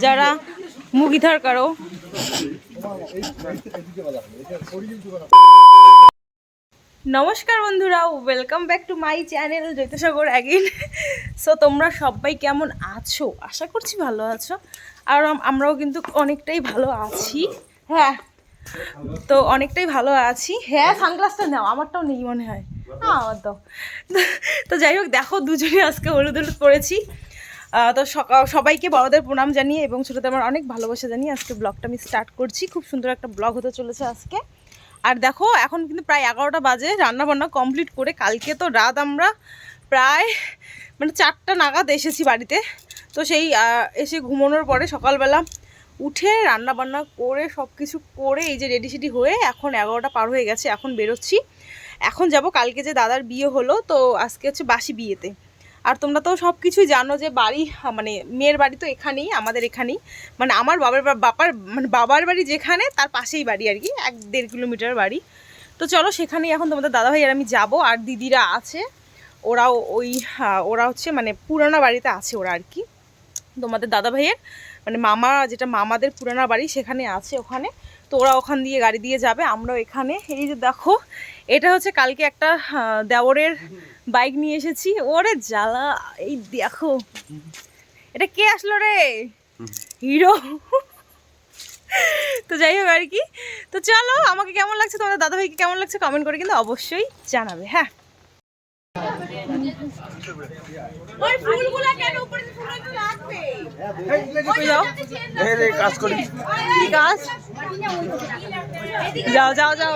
যারা মুগিধার কারও। নমস্কার বন্ধুরা welcome back to my channel Jyotisagar again so তোমরা সবাই কেমন আছো? আশা করছি ভালো আছো। আর আম- আমরাও কিন্তু অনেকটাই ভালো আছি। হ্যাঁ তো অনেকটাই ভালো আছি। হ্যাঁ সানগ্লাসটা নাও, আমারটাও নেই মনে হয়। হ্যাঁ আমার দাও তো যাই হোক, দেখো দুজনে আজকে হলুদ হলুদ পড়েছি তো সবাইকে বড়দের প্রণাম জানিয়ে এবং ছোটোদের আমার অনেক ভালোবাসা জানিয়ে আজকে ব্লগটা আমি স্টার্ট করছি। খুব সুন্দর একটা ব্লগ হতে চলেছে আজকে। আর দেখো, এখন কিন্তু প্রায় এগারোটা বাজে রান্না বান্না কমপ্লিট করে কালকে তো রাত আমরা প্রায় মানে চারটা নাগাদ এসেছি বাড়িতে। তো সেই এসে ঘুমানোর পরে সকালবেলা উঠে রান্না বান্না করে সব কিছু করে এই যে রেডি সেডি হয়ে এখন এগারোটা পার হয়ে গেছে, এখন বেরোচ্ছি। এখন যাব, কালকে যে দাদার বিয়ে হলো, তো আজকে হচ্ছে বাসি বিয়েতে। আর তোমরা তো সব কিছুই জানো যে বাড়ি মানে মেয়ের বাড়ি তো এখানেই আমাদের এখানেই। মানে আমার বাবার বাবার মানে বাবার বাড়ি যেখানে তার পাশেই বাড়ি আর কি এক দেড় কিলোমিটার বাড়ি। তো চলো সেখানেই এখন তোমাদের দাদাভাই আর আমি যাব আর দিদিরা আছে। ওরাও ওই আহ, ওরা হচ্ছে মানে পুরানো বাড়িতে আছে ওরা আর কি। তোমাদের দাদা ভাইয়ের মানে মামা যেটা মামাদের পুরানা বাড়ি সেখানে আছে ওখানে। তো ওরা ওখান দিয়ে গাড়ি দিয়ে যাবে আমরাও এখানে। এই যে দেখো এটা হচ্ছে কালকে একটা দেওরের বাইক নিয়ে এসেছি। ওরে জ্বালা এই দেখো। এটা কে আসলো রে? হিরো। তো যাই হোক আর কি। তো চলো আমাকে কেমন লাগছে? তোমাদের দাদা ভাইকে কেমন লাগছে? কমেন্ট করে কিন্তু অবশ্যই জানাবে হ্যাঁ। ওই ফুলগুলো কেন উপরে ফুলগুলো রাখবে? কই যাও যাও যাও যাও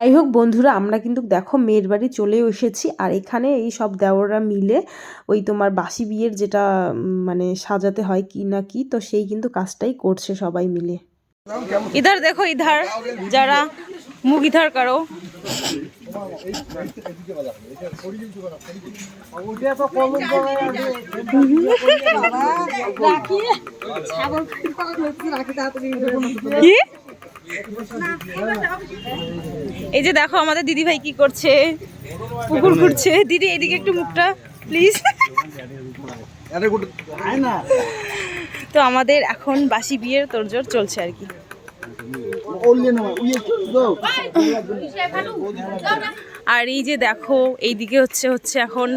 যাই হোক বন্ধুরা, আমরা কিন্তু দেখো মেয়ের বাড়ি চলেও এসেছি, আর এখানে এই সব দেওরা মিলে ওই তোমার বাসি বিয়ের যেটা মানে সাজাতে হয় কি না কি, তো সেই কিন্তু কাজটাই করছে সবাই মিলে। ইধার দেখো, ইধার, যারা মুগিধার কারও। কি? এই যে দেখো আমাদের দিদি ভাই কি করছে? পুকুর ঘুরছে। দিদি এদিকে একটু মুখটা প্লিজ তো আমাদের এখন বাসি বিয়ের তোড়জোড় চলছে আর কি। আর এই যে দেখো এই দিকে হচ্ছে হচ্ছে এখন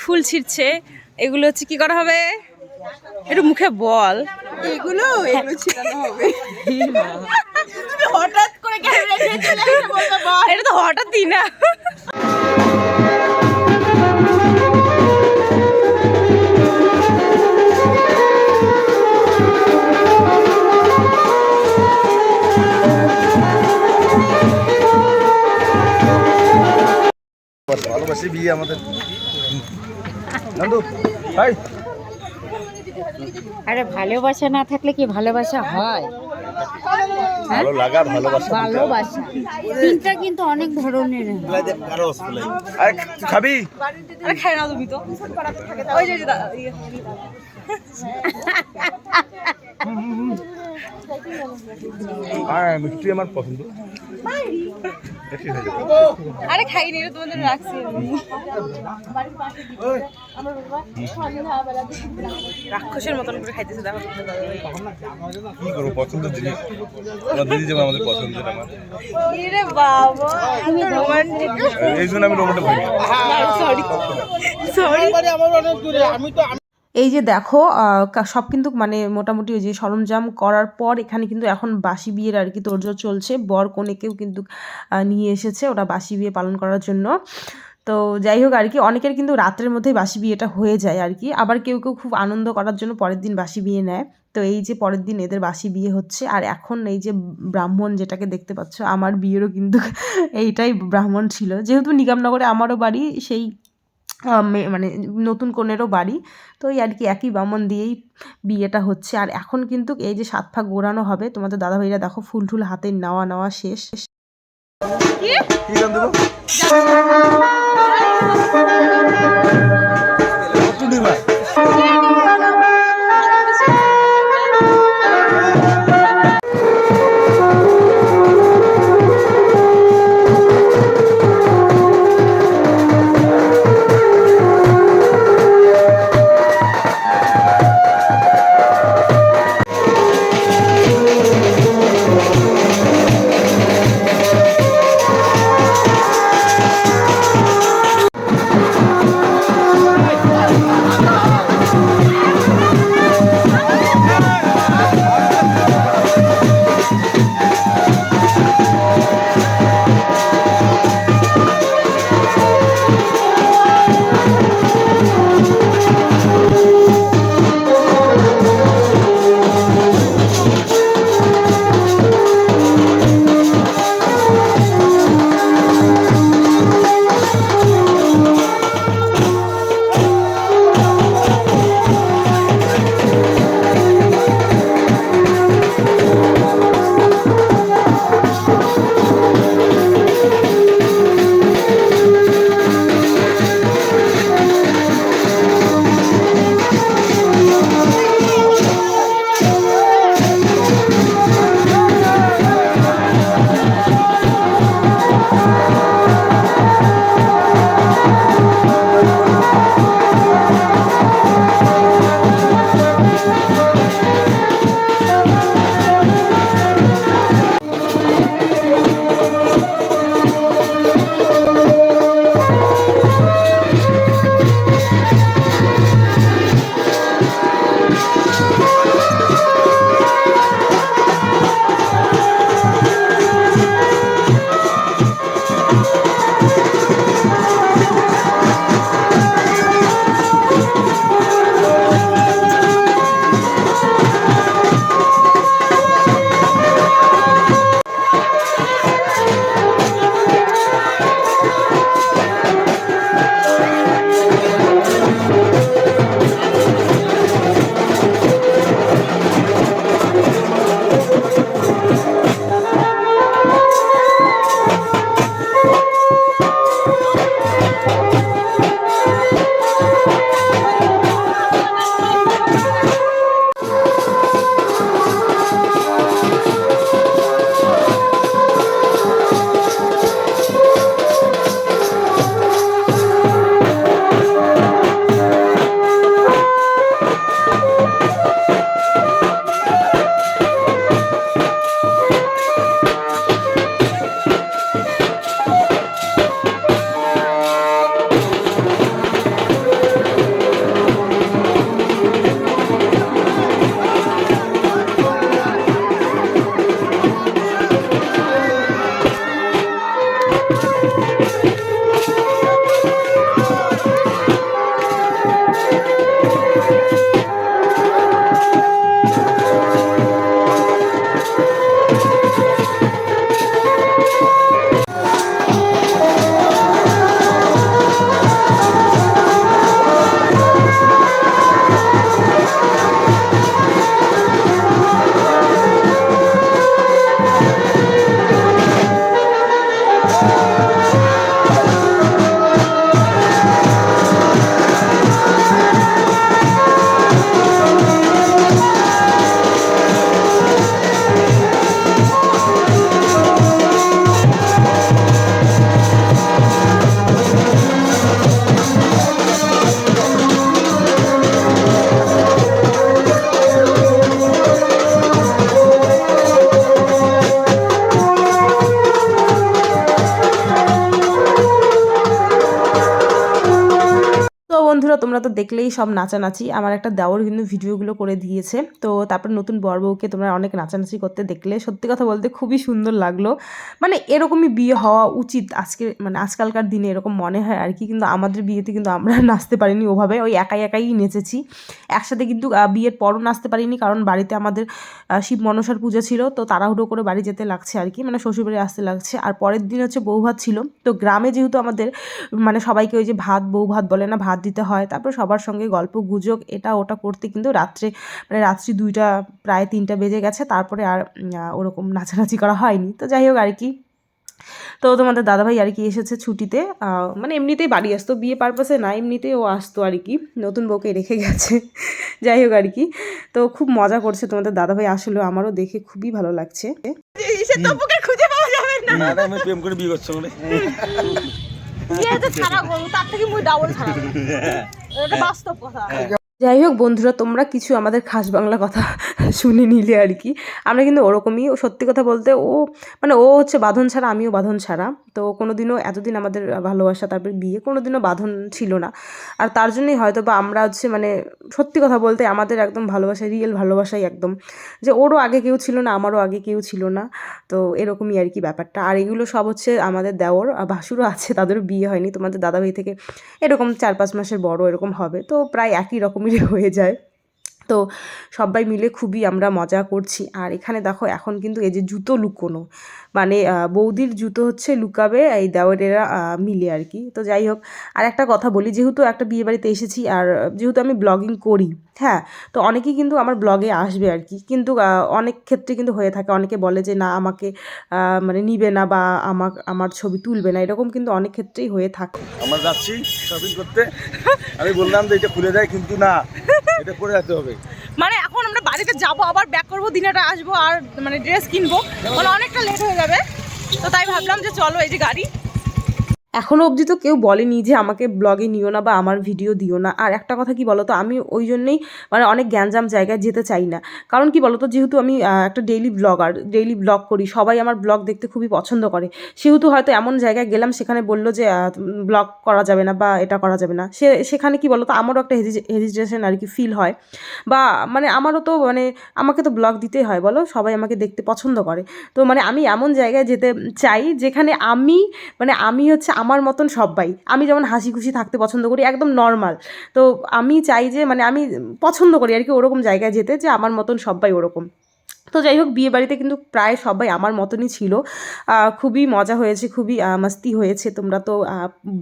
ফুল ছিঁড়ছে। এগুলো হচ্ছে কি করা হবে? একটু মুখে বল। এগুলো এগুলো ছিটানো হবে। হঠাৎ করে এটা তো হঠাৎই না। ভালোবাসি বিয়ে আমাদের। নন্দু ভাই। আরে ভালোবাসা না থাকলে কি ভালোবাসা হয়? ভালো লাগা ভালোবাসা ভালোবাসা। তিনটা কিন্তু অনেক ধরনের। আরে খাবি? আরে খাই না তুমি তো। ওই যে ইয়ে। হ্যাঁ মিষ্টি আমার পছন্দ। হয়ে আরে খাইনি এটা তোমাদের রাখছি। রাক্ষসের মতন করে খাইতেছে দেখো। কি করব পছন্দের জিনিস। আমার দিদি যেমন আমাদের পছন্দের আমার। ইরে বাবা রোমান্টিক এই জন্য আমি রোমান্টিক সরি সরি এই যে দেখো সব কিন্তু মানে মোটামুটি ওই যে সরঞ্জাম করার পর এখানে কিন্তু এখন বাসি বিয়ের আর কি তোড়জোড় চলছে। বর কনেকেও কিন্তু নিয়ে এসেছে ওরা বাসি বিয়ে পালন করার জন্য। তো যাই হোক আর কি, অনেকের কিন্তু রাত্রের মধ্যেই বাসি বিয়েটা হয়ে যায় আর কি। আবার কেউ কেউ খুব আনন্দ করার জন্য পরের দিন বাসি বিয়ে নেয়। তো এই যে পরের দিন এদের বাসি বিয়ে হচ্ছে। আর এখন এই যে ব্রাহ্মণ যেটাকে দেখতে পাচ্ছ, আমার বিয়েরও কিন্তু এইটাই ব্রাহ্মণ ছিল। যেহেতু নিগমনগরে আমারও বাড়ি, সেই মানে নতুন কনেরও বাড়ি। তো এই আর কি একই বামন দিয়েই বিয়েটা হচ্ছে। আর এখন কিন্তু এই যে সাত ফাঁক গোড়ানো হবে তোমাদের দাদা ভাইরা দেখো ফুল টুল হাতে নেওয়া নেওয়া শেষ। দেখলেই সব নাচানাচি। আমার একটা দেওয়ার কিন্তু ভিডিওগুলো করে দিয়েছে। তো তারপর নতুন বর বউকে তোমরা অনেক নাচানাচি করতে দেখলে। সত্যি কথা বলতে খুবই সুন্দর লাগল। মানে এরকমই বিয়ে হওয়া উচিত আজকে মানে আজকালকার দিনে এরকম মনে হয় আর কি। কিন্তু আমাদের বিয়েতে কিন্তু আমরা নাচতে পারিনি ওভাবে। ওই একাই একাই নেচেছি। একসাথে কিন্তু বিয়ের পরও নাচতে পারিনি কারণ বাড়িতে আমাদের শিব মনসার পুজো ছিল। তো তাড়াহুড়ো করে বাড়ি যেতে লাগছে আর কি। মানে শ্বশুরবাড়ি আসতে লাগছে। আর পরের দিন হচ্ছে বউ ভাত ছিল। তো গ্রামে যেহেতু আমাদের মানে সবাইকে ওই যে ভাত বউ ভাত বলে না, ভাত দিতে হয়। তারপর সবার সঙ্গে গল্প গুজব এটা ওটা করতে কিন্তু রাত্রে মানে রাত্রি দুইটা প্রায় তিনটা বেজে গেছে। তারপরে আর ওরকম নাচানাচি করা হয়নি। তো যাই হোক আর কি। তো তোমাদের দাদাভাই আর কি এসেছে ছুটিতে। মানে এমনিতেই বাড়ি আসতো বিয়ে পারপাসে না এমনিতেই ও আসতো আর কি। নতুন বউকে রেখে গেছে। যাই হোক আর কি। তো খুব মজা করছে তোমাদের দাদাভাই। আসলে আমারও দেখে খুবই ভালো লাগছে। খুঁজে পাওয়া যাবে না। না না, আমি প্রেম করে বিয়ে করছি বিয়ে তো ছাড়া করব? তার থেকে মুই ডাবল ছাড়া এটা বাস্তব কথা। যাই হোক বন্ধুরা তোমরা কিছু আমাদের খাস বাংলা কথা শুনে নিলে আর কি। আমরা কিন্তু ওরকমই ও সত্যি কথা বলতে ও মানে ও হচ্ছে বাঁধন ছাড়া আমিও বাঁধন ছাড়া। তো কোনোদিনও এতদিন আমাদের ভালোবাসা, তারপর বিয়ে কোনোদিনও বাঁধন ছিল না। আর তার জন্যই হয়তো বা আমরা হচ্ছে মানে সত্যি কথা বলতে আমাদের একদম ভালোবাসা রিয়েল ভালোবাসাই একদম। যে ওরও আগে কেউ ছিল না, আমারও আগে কেউ ছিল না। তো এরকমই আর কি ব্যাপারটা। আর এগুলো সব হচ্ছে আমাদের দেওর আর ভাসুরও আছে, তাদেরও বিয়ে হয়নি। তোমাদের দাদাভাই থেকে এরকম চার পাঁচ মাসের বড় এরকম হবে। তো প্রায় একই রকমেরই হয়ে যায়। তো সবাই মিলে খুবই আমরা মজা করছি। আর এখানে দেখো এখন কিন্তু এই যে জুতো লুকোনো মানে বৌদির জুতো হচ্ছে লুকাবে, এই দেওয়ারেরা মিলে আর কি। তো যাই হোক, আর একটা কথা বলি, যেহেতু একটা বিয়ে বাড়িতে এসেছি আর যেহেতু আমি ব্লগিং করি হ্যাঁ তো অনেকেই কিন্তু আমার ব্লগে আসবে আর কি। কিন্তু অনেক ক্ষেত্রে কিন্তু হয়ে থাকে, অনেকে বলে যে, না, আমাকে মানে নিবে না বা আমার আমার ছবি তুলবে না। এরকম কিন্তু অনেক ক্ষেত্রেই হয়ে থাকে। আমরা যাচ্ছি শপিং করতে। আমি বললাম যে, এটা খুলে যায় কিন্তু না, এটা পরে যেতে হবে। মানে এখন আমরা বাড়িতে যাব, আবার ব্যাক করব দিনেটা আসব আর মানে ড্রেস কিনবো। মানে অনেকটা লেট হয়ে যাবে। তো তাই ভাবলাম যে চলো এই যে গাড়ি। এখনও অবধি তো কেউ বলেনি যে আমাকে ব্লগে নিও না বা আমার ভিডিও দিও না। আর একটা কথা কি বলো তো আমি ওই জন্যেই মানে অনেক গ্যাঞ্জাম জায়গায় যেতে চাই না। কারণ কি বলো তো যেহেতু আমি একটা ডেইলি ব্লগার ডেইলি ব্লগ করি, সবাই আমার ব্লগ দেখতে খুবই পছন্দ করে। সেহেতু হয়তো এমন জায়গায় গেলাম সেখানে বলল যে ব্লগ করা যাবে না বা এটা করা যাবে না। সে, সেখানে কি বলো তো আমারও একটা হেজিটেশন আর কি ফিল হয়। বা মানে আমারও তো মানে আমাকে তো ব্লগ দিতেই হয়, বলো? সবাই আমাকে দেখতে পছন্দ করে। তো মানে আমি এমন জায়গায় যেতে চাই যেখানে আমি মানে আমি হচ্ছে আমার মতন সবাই আমি যেমন হাসি খুশি থাকতে পছন্দ করি, একদম নর্মাল তো আমি চাই যে মানে আমি পছন্দ করি আর কি ওরকম জায়গায় যেতে যে, আমার মতন সবাই ওরকম। তো যাই হোক, বিয়ে বাড়িতে কিন্তু প্রায় সবাই আমার মতনই ছিল। খুবই মজা হয়েছে, খুবই মাস্তি হয়েছে। তোমরা তো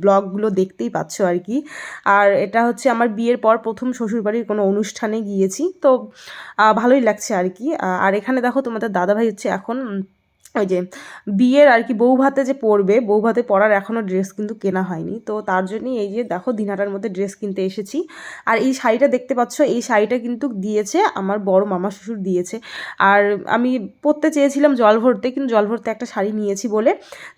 ব্লগগুলো দেখতেই পাচ্ছ আর কি। আর এটা হচ্ছে আমার বিয়ের পর প্রথম শ্বশুরবাড়ির কোনো অনুষ্ঠানে গিয়েছি। তো ভালোই লাগছে আর কি। আর এখানে দেখো তোমাদের দাদাভাই হচ্ছে এখন ওই যে বিয়ের আর কি বউ ভাতে যে পরবে, বউ ভাতে পরার এখনও ড্রেস কিন্তু কেনা হয়নি। তো তার জন্যই এই যে দেখো দিনাটার মধ্যে ড্রেস কিনতে এসেছি। আর এই শাড়িটা দেখতে পাচ্ছ, এই শাড়িটা কিন্তু দিয়েছে আমার বড় মামা শ্বশুর দিয়েছে। আর আমি পরতে চেয়েছিলাম জল ভরতে, কিন্তু জল ভরতে একটা শাড়ি নিয়েছি বলে।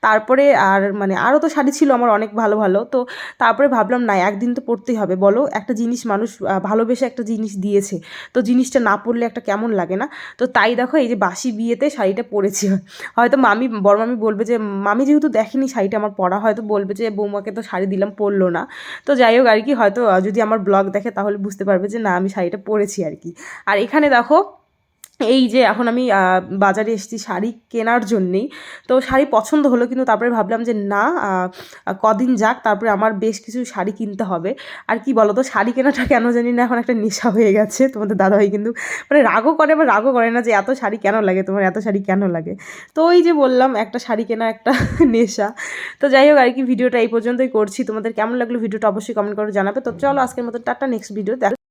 তারপরে আর মানে আরও তো শাড়ি ছিল আমার অনেক ভালো ভালো। তো তারপরে ভাবলাম, না, একদিন তো পরতেই হবে। বলো, একটা জিনিস মানুষ ভালোবেসে একটা জিনিস দিয়েছে। তো জিনিসটা না পরলে একটা কেমন লাগে না? তো তাই দেখো এই যে বাসি বিয়েতে শাড়িটা পরেছি। হয়তো মামি, বড় মামি বলবে যে, মামি যেহেতু দেখেনি শাড়িটা আমার পরা, হয়তো বলবে যে, বৌমাকে তো শাড়ি দিলাম, পরলো না। তো যাই হোক, আর কি, হয়তো যদি আমার ব্লগ দেখে তাহলে বুঝতে পারবে যে, না, আমি শাড়িটা পরেছি আর কি। আর এখানে দেখো এই যে এখন আমি বাজারে এসেছি শাড়ি কেনার জন্যেই। তো শাড়ি পছন্দ হলো, কিন্তু তারপরে ভাবলাম যে না কদিন যাক, তারপরে আমার বেশ কিছু শাড়ি কিনতে হবে। আর কি বলো তো শাড়ি কেনাটা কেন জানি না, এখন একটা নেশা হয়ে গেছে তোমাদের দাদাভাই কিন্তু মানে রাগও করে বা রাগও করে না যে এত শাড়ি কেন লাগে তোমার, এত শাড়ি কেন লাগে? তো ওই যে বললাম, একটা শাড়ি কেনা একটা নেশা। তো যাই হোক, আর কি, ভিডিওটা এই পর্যন্তই করছি। তোমাদের কেমন লাগল ভিডিওটা অবশ্যই কমেন্ট করে জানাবে। তো চলো, আজকের মতো টাটা নেক্সট ভিডিও দেখ